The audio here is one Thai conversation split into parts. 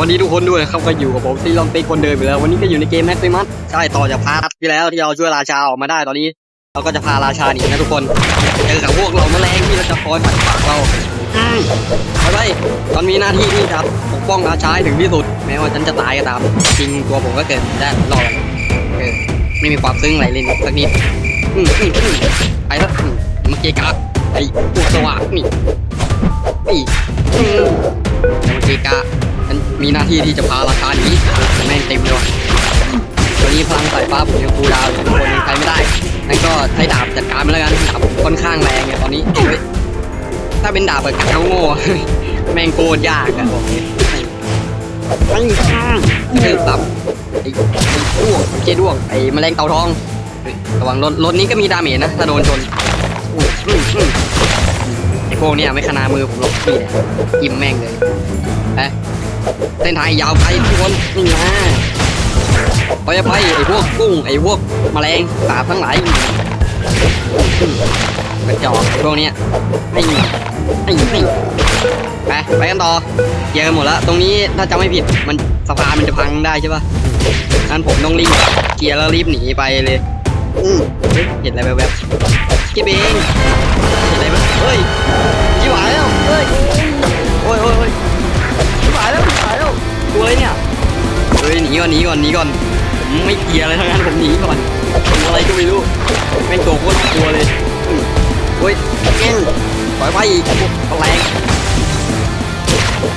วัสดีทุกคนด้วยนะครับก็อยู่กับผมซีลอนเต็กคนเดิมไปแล้ว วันนี้ก็อยู่ในเกมแม็กซิมัสใช่ต่อจากพาร์ทที่แล้วที่เราช่วยราชาออกมาได้ตอนนี้ เราก็จะพาราชาหนีนะทุกคนเจอกับพวกเราแมลงที่เราจะคอยปัดปากเราไปไปตอนมีหน้าที่ที่จะปกป้องราชาให้ถึงที่สุด แม้ว่าฉันจะตายก็ตามจริงตัวผมก็เกิดได้รอดไม่มีความซึ้งอะไรเลยสักนิดอืมอืมอืมไปแล้วอืมเมื่อกี้กะไอ้พวกสว่างนี่นี่เมื่อกี้กะ ฉันมีหน้าที่ที่จะพาราชาหนีแม่งเต็มเลยว่ะวันนี้พลังสายฟ้าผมยังคูลดาวน์อยู่ทุกคนยังใช้ไม่ได้งั้นก็ใช้ดาบจัดการไปแล้วกันดาบผมค่อนข้างแรงไงตอนนี้เฮ้ยถ้าเป็นดาบแบบกัดโง่ๆแม่งโกนยากอะบอกเลยไอ้ข้างกระทืบซ้ำไอ้ไอ้ด้วงไม่ใช่ด้วงไอ้แมลงเต่าทองเฮ้ยระวังรถรถนี้ก็มีดาเมจนะ ถ้าโดนชนอุ้ยอืมอืมไอ้พวกเนี้ยไม่ขนามือผมหรอกนี่แหละอิ่มแม่งเลยไป เส้นทางยาวไปทุกคนนี่นะไปไปไอ้พวกกุ้งไอ้พวกแมลงสาบทั้งหลายกระจอกพวกนี้ไอ้ไอ้ไอ้ไปไปกันต่อเคลียร์กันหมดแล้วตรงนี้ถ้าจำไม่ผิดมันสะพานมันจะพังได้ใช่ปะงั้นผมต้องรีบเคลียร์แล้วรีบหนีไปเลยเห็นอะไรแวบๆกิ๊บเองเห็นอะไรไหมเฮ้ยชิบหวายแล้วเฮ้ยโอ้ยโอ้ย นีก่อนหนีก่อนหนีก่อนผมไม่เกียร์อะไรทั้งนั้นผมหนีก่อนตัวอะไรก็ไม่รู้แม่ตัวโคตรกลัวเลยอืมเฮ้ยแม่งปล่อยไปอีกแรง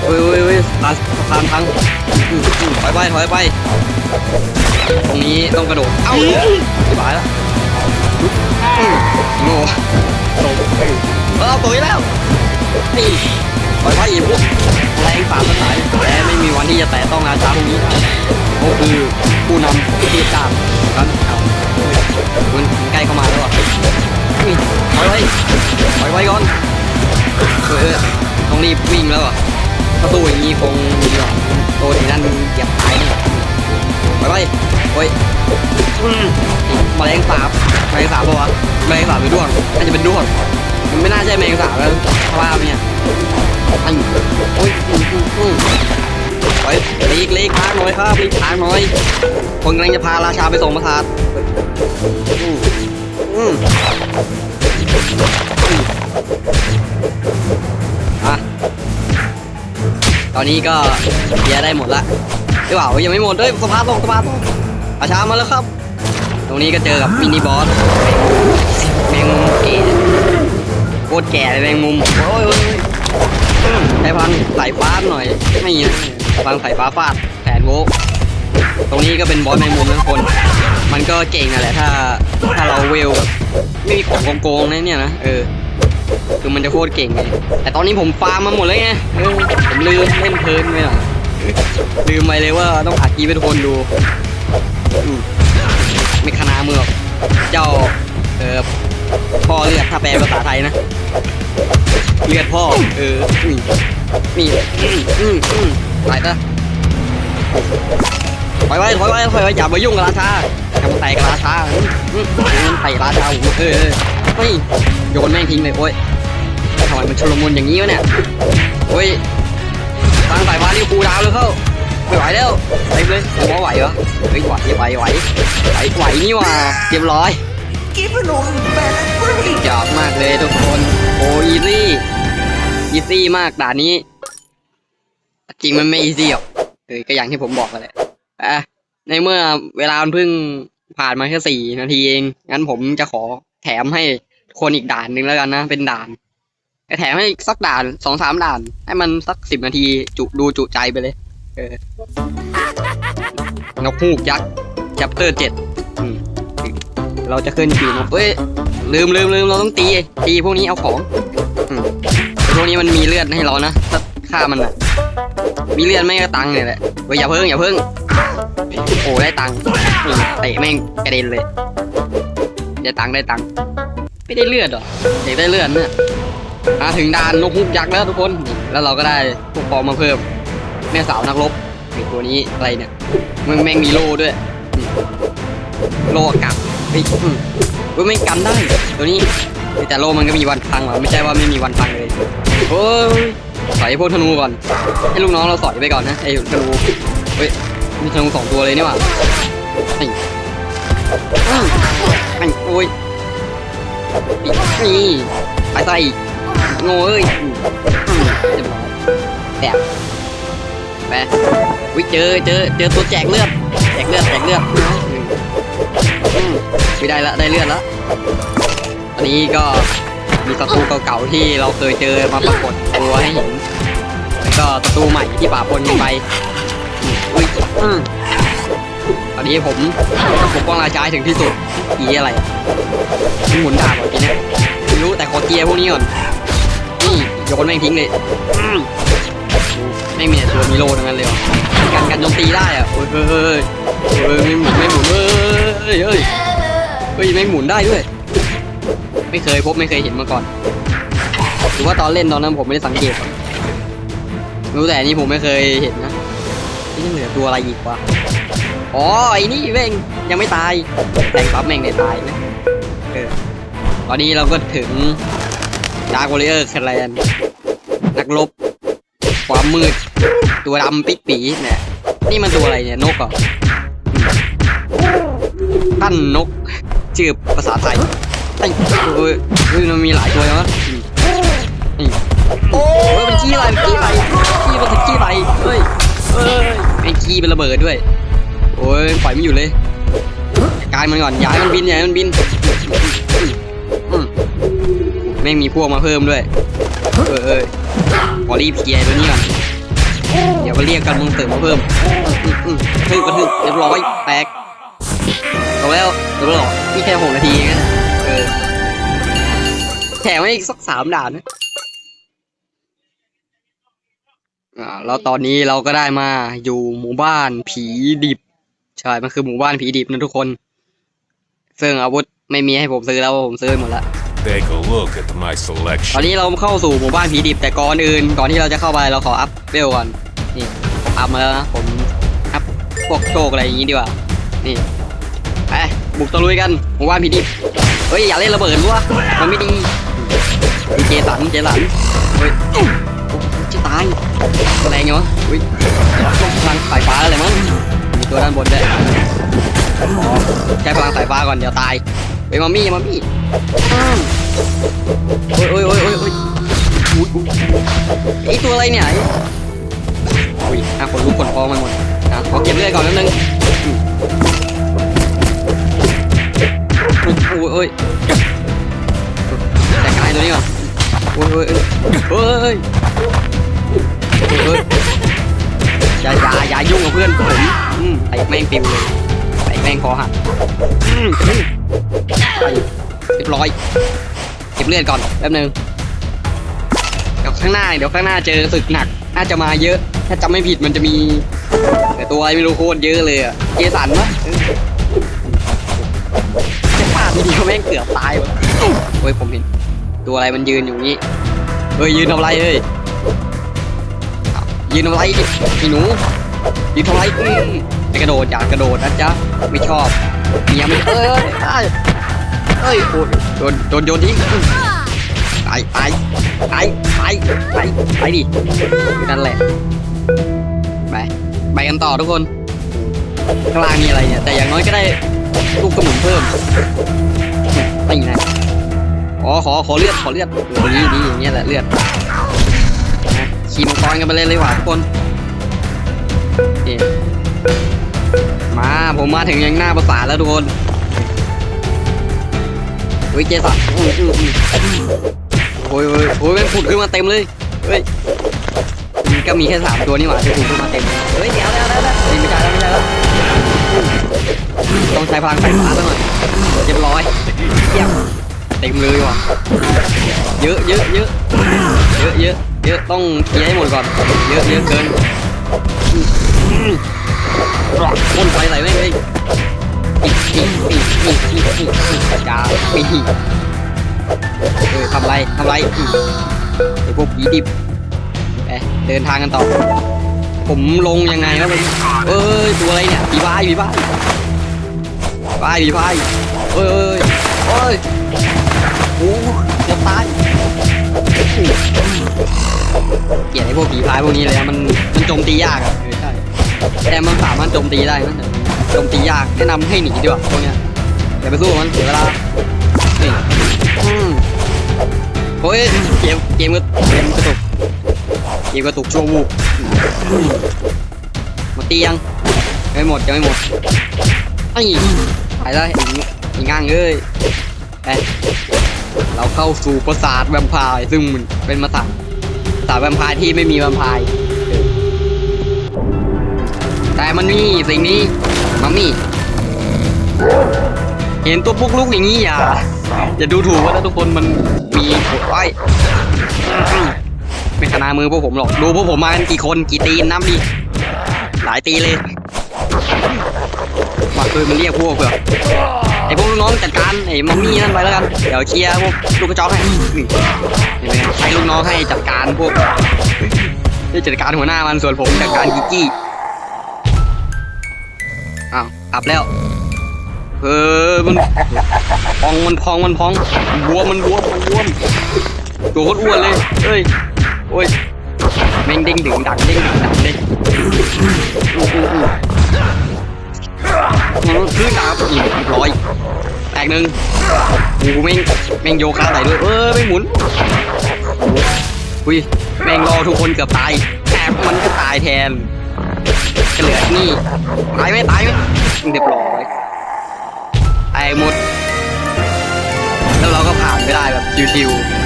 เฮ้ยเฮ้ยเฮ้ยสะพานพังอืมอืมถอยไปถอยไป ตรงนี้ต้องกระโดด เอ้าชิบหายแล้วอืมโง่ตกเฮ้ยเราตัวอีกแล้วนี่ ปล่อยไปอีกพวกแรงสามสายและไม่มีวันที่จะแตะต้องราชาพวกนี้ได้เขาคือผู้นำประเทศชาติกันเอามันใกล้เข้ามาแล้วอะนี่ถอยไว้ถอยไว้ก่อนเออเออต้องรีบวิ่งแล้วอะถ้าสู้อย่างนี้คงโดนไอ้นั่นเหยียบตายแน่ถอยไว้โอ้ยอืมแมลงสาบแมลงสาบปะวะแมลงสาบหรือด้วงน่าจะเป็นด้วงมันไม่น่าใช่แมลงสาบแล้วเพราะว่าเนี่ย ไอ้โอ้ยอือืไปลีกลีกทางหน่อยครับลีกทางหน่อยคนกำลังจะพาราชาไปส่งประสาทอะตอนนี้ก็เคลียรได้หมดละหรือเปล่ายังไม่หมดเอ้ยสะพานลงสะพานลงราชามาแล้วครับ ตรงนี้ก็เจอกับมินิบอสแมงมุมแก่โคตรแก่เลยแมงมุมโอ้ย ใช้พลังสายฟ้าหน่อย ไม่นะพลังสายฟ้าฟาดแผนโวตรงนี้ก็เป็นบอสแมงมุมนะคน มันก็เก่งนั่นแหละถ้าถ้าเราเวลไม่มีของโกงๆนะเนี่ยนะเออคือมันจะโคตรเก่งเลยแต่ตอนนี้ผมฟาร์มมาหมดเลยไงเออผมลืมเล่นเพลินไปหน่อยลืมไปเลยว่าต้องอัดกีไปทุกคนดูอืมไม่คณาเมือกเจ้า เลือดถ้าแปลภาษาไทยนะ เลือดพ่อ เออ นี่นี่อืมอืมอืมไปซะถอยไว้ถอยไว้ถอยไว้อย่ามายุ่งกับราชาอย่ามาแตะกับราชาอืมมันไต่ราชาผมเออเฮ้ยโยนแม่งทิ้งเลยโอ้ยทำไมมันชุลมุนอย่างนี้วะเนี่ยโอ้ยทางสายฟ้านี่ครูดาวเลยเข้าไม่ไหวแล้วไปเลยผมว่าไหวเหรอเฮ้ยไหวไหวไหวไหวไหวนี่ว่าเรียบร้อย Give an old man a break. จอบมากเลยทุกคน โอ้อีซี่อีซี่มากด่านนี้ จริงมันไม่อีซี่หรอกเออก็อย่างที่ผมบอกกันแหละอะในเมื่อเวลามันเพิ่งผ่านมาแค่สี่นาทีเอง งั้นผมจะขอแถมให้คนอีกด่านหนึ่งแล้วกันนะ เป็นด่านจะแถมให้สักด่านสองสามด่าน ให้มันสักสิบนาทีจุดูจุใจไปเลย เออนกฮูกยักษ์ chapter เจ็ดอืม เราจะขึ้นปีนเอ้ยลืมลืมลืมเราต้องตีตีพวกนี้เอาของอพวกนี้มันมีเลือดให้เรานะถ้าฆ่ามันอะมีเลือดไม่ก็ตังค์เนี่ยแหละเฮ้ยอย่าเพิ่งอย่าเพิ่งโอ้ได้ตังค์เตะแม่งกระเด็นเลยได้ตังค์ได้ตังค์ไม่ได้เลือดหรออยากได้เลือดเนี่ยมาถึงด่านนกฮูกยักษ์แล้วทุกคน แล้วเราก็ได้พวกปองมาเพิ่ม แม่สาวนักรบตัวนี้อะไรเนี่ยมึงแม่งมีโล่ด้วย โล่กับ เฮ้ยอืมเว้ยไม่กันได้ ตัวนี้แต่โลมันก็มีวันพังว่ะไม่ใช่ว่าไม่มีวันพังเลยโอ้ยสอยพวกธนูก่อนให้ลูกน้องเราสอยไปก่อนนะไอ้ธนูเฮ้ยมีธนูสองตัวเลยนี่หว่านี่อืมอันโอ้ยนี่ไปใส่โง่เอ้ยอืมอืมเรียบอยแตกไปวิเจอเจอเจอตัวแจกเลือดแจกเลือดแจกเลือด ไม่ได้ละได้เลือดแล้วอันนี้ก็มีศัตรูเก่าๆที่เราเคยเจอมาปรากฏตัวให้เห็นแล้วก็ศัตรูใหม่ที่ป่าปนกันไปอุ้ยอืมตอนนี้ผมปกป้องราชาถึงที่สุดกีอะไรมันหมุนดาบเหรอกีเนี้ยไม่รู้แต่ขอเกียร์พวกนี้ก่อนนี่โยนแม่งทิ้งเลย ไม่มีแต่ตัวมีโลทั้งนั้นเลยว่ะกันกันโจมตีได้อะโอ้ยเฮ้ยเฮ้ยเฮ้ยไม่หมุนไม่หมุนเฮ้ยเฮ้ยเฮ้ยไม่หมุนได้ด้วย ไม่เคยพบไม่เคยเห็นมาก่อนหรือว่าตอนเล่นตอนนั้นผมไม่ได้สังเกตรู้แต่นนี้ผมไม่เคยเห็นนะนี่เหลือตัวอะไรอีกวะอ๋อไอ้นี่เว้งยังไม่ตายแต่งปั๊บแม่งได้ตายนะเออตอนนี้เราก็ถึงดาร์กวอริเออร์แคลนนักรบความมืด ตัวดำปิดปีเนี่ย นี่มันตัวอะไรเนี่ยนกเหรอตั้นนก ชื่อภาษาไทยไอ้เฮ้ยเฮ้ยมันมีหลายตัวนะนี่โอ้ยมันขี้อะไรมันขี้อะไรขี้มันขี้อะไรเฮ้ยเฮ้ยไอ้ขี้เป็นระเบิดด้วย โอ้ยปล่อยไม่อยู่เลยการมันก่อนย่าให้มันบินย่าให้มันบินอืมแม่งมีพวกมาเพิ่มด้วย เออเออขอรีบเคลียร์ตัวนี้ก่อน ดี๋ยวมาเรียกกันมึงเสริมมาเพิ่มอืมอืมทึกกระทึกเรียบร้อยแตกจบแล้วจบแล้วเหรอนี่แค่หกนาทีเองนะเออแถมให้อีกสักสามด่านนะอ่าแล้วตอนนี้เราก็ได้มาอยู่หมู่บ้านผีดิบใช่มันคือหมู่บ้านผีดิบนะทุกคน ซึ่งอาวุธไม่มีให้ผมซื้อแล้วผมซื้อหมดแล้ว Take a look at my ตอน selection. นี้เราเข้าสู่หมู่บ้านผีดิบแต่ก่อนอื่น ก่อนที่เราจะเข้าไปเราขออัพเวลก่อน นี่ผมอัพมาแล้วนะผมอัพพวกโชคอะไรอย่างงี้ดีกว่า นี่ไปบุกตะลุยกันหมู่านผีดิเฮ้ยอย่าเล่นระเบิดวะมันไม่ดีมีเจสันเจสันเฮ้ยจะตายแรงไงวะอุ้ยพลังสายฟ้าอะไรมั้งมีตัวด้านบนด้วยใช้พลังสายฟ้าก่อนเดี๋ยวตายเฮ้ยมามี่มามี่อ้าวโอ้ยโอ้ยโอ้ยโอ้ยไอตัวอะไรเนี่ย อุ้ยอะขนลุกขนพองมันหมดอะขอเก็บเลือดก่อนนิดนึงอืมโอ้ยโอ้ยแต่กายตัวนี้ก่อนโอ้ยโอ้ยโอ้ยโอ้ยโอ้ยโอ้ยอย่าอย่าอย่ายุ่งกับเพื่อนผมอืมไอ้แม่งปิวเลยไอ้แม่งคอหักไปเรียบร้อยเก็บเลือดก่อนแป๊บนึงเดี๋ยวข้างหน้าเดี๋ยวข้างหน้าเจอศึกหนัก น่าจะมาเยอะ ถ้าจำไม่ผิดมันจะมี แต่ตัวอะไรไม่รู้โคตรเยอะเลยอะเจสันวะเออแค่พลาดทีเดียวแม่งเกือบตายวะโอ้ยผมเห็น ตัวอะไรมันยืนอยู่นี้เฮ้ยยืนทำอะไรเฮ้ยยืนทำอะไรดิไอ้หนูยืนทำอะไรอืมกระโดดอยากกระโดดนะจ๊ะไม่ชอบเมียไม่เอ้ยเอ้ยเอ้ยโอ้ยโดนโดนโไปไปไปไปไปไปดินั่นแหละไปไปกันต่อทุกคนข้างล่างมีอะไรเนี่ยแต่อย่างน้อยก็ได้ลูกกระหมุนเพิ่มไม่นะอ๋อขอขอเลือดขอเลือดดีดีอย่างเงี้ยแหละเลือดขี่มังกรกันไปเลยเลยว่ะทุกคนมาผมมาถึงยังหน้าประสาแล้วทุกคนเฮ้ยเจสันอืมอือ โอ้ยโอ้ยโอ้ยม่งผุดขึ้นมาเต็มเลยเฮ้ยมันก็มีแค่สามตัวนี่หว่าที่ผุดขึ้นมาเต็มเฮ้ยเดี๋ยวเดี๋ยวเดี๋ยวเดี๋ยวไม่ใช่แล้วไม่ใช่แล้วต้องใช้พลังไฟฟ้าซะหน่อยเรียบร้อยเยี่ยมเต็มเลยว่ะเยอะเยอะเยอะเยอะเยอะเยอะต้องเคลียร์ให้หมดก่อนเยอะเยอะเกินพ่นไฟใส่แม่งเลยอีกอีกอีกอีกอีกอีกอีกจ้าปี เออทำไรทำไรไอ้พวกผีดิบไปเดินทางกันต่อ ผมลงยังไงวะมันเอ้ยตัวอะไรเนี่ยผีพายผีพายพายผีพายเอ้ยเอ้ยโอ้จะตายเกลียดไอ้พวกผีพายพวกนี้เลยอะมันมันโจมตียากอะเออใช่แต่มันสามารถโจมตีได้นะแต่โจมตียากแนะนำให้หนีดีกว่าพวกเนี้ยอย่าไปสู้มันเสียเวลา เกมกมก็เกมกระตุกเกมกระตุกชั่ววูบอืมหมดตียังไม่หมดยังไม่หมดไอ้ไปแล้วไอ้ง่างเอ้ยเราเข้าสู่ปราสาทแวมไพร์ซึ่งมันเป็นปราสาทสาวแวมไพร์ที่ไม่มีแวมไพร์แต่มันมีสิ่งนี้มัมมี่เห็นตัวปุกลุกอย่างนี้อย่าอย่าดูถูกว่าทุกคนมันมีไอ้ ไม่ขนามือพวกผมหรอกดูพวกผมมากันกี่คนกี่ตีนน้ำดิหลายตีเลยมาคือมันเรียกพวกเผื่อไอ้พวกลูกน้องจัดการไอ้มัมมี่นั่นไปแล้วกันเดี๋ยวเคลียร์พวกลูกกระจอกให้เห็นไหมใช้ลูกน้องให้จัดการพวกที่จัดการหัวหน้ามันส่วนผมจัดการกิกกี้อ้าวอับแล้วเออมันพองมันพองมันพองมันบวมมันบวมมันบวม ตัวคตรอ้วนเลยเอ้ยโอ้ยแม่งเด้งดึงดังเด้งดึงดังเลยอู้อู้อู้อื้อขึ้นดาบอีกเรียบร้อยแตกหนึ่งโอ้โหแม่งแม่งโยคะใส่ด้วยเออไม่งหมุนอุ้ยแม่งรอทุกคนเกือบตายแต่มันก็ตายแทนก็เหลือนี่ตายไหมตายไหมเรียบร้อยตายหมดแล้วเราก็ผ่านไปได้แบบชิวๆ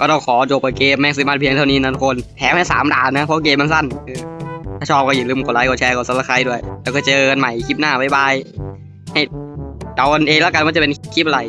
ก็ต้องขอจบไปเกมแม็กซิมัสเพียงเท่านี้นะทุกคนแถมให้สามด่านนะเพราะเกมมันสั้นถ้าชอบก็อย่าลืมกดไลค์กดแชร์กดซับสไครต์ด้วย แล้วก็เจอกันใหม่คลิปหน้าบ๊ายบายให้เดากันเองแล้วกันว่าจะเป็นคลิปอะไร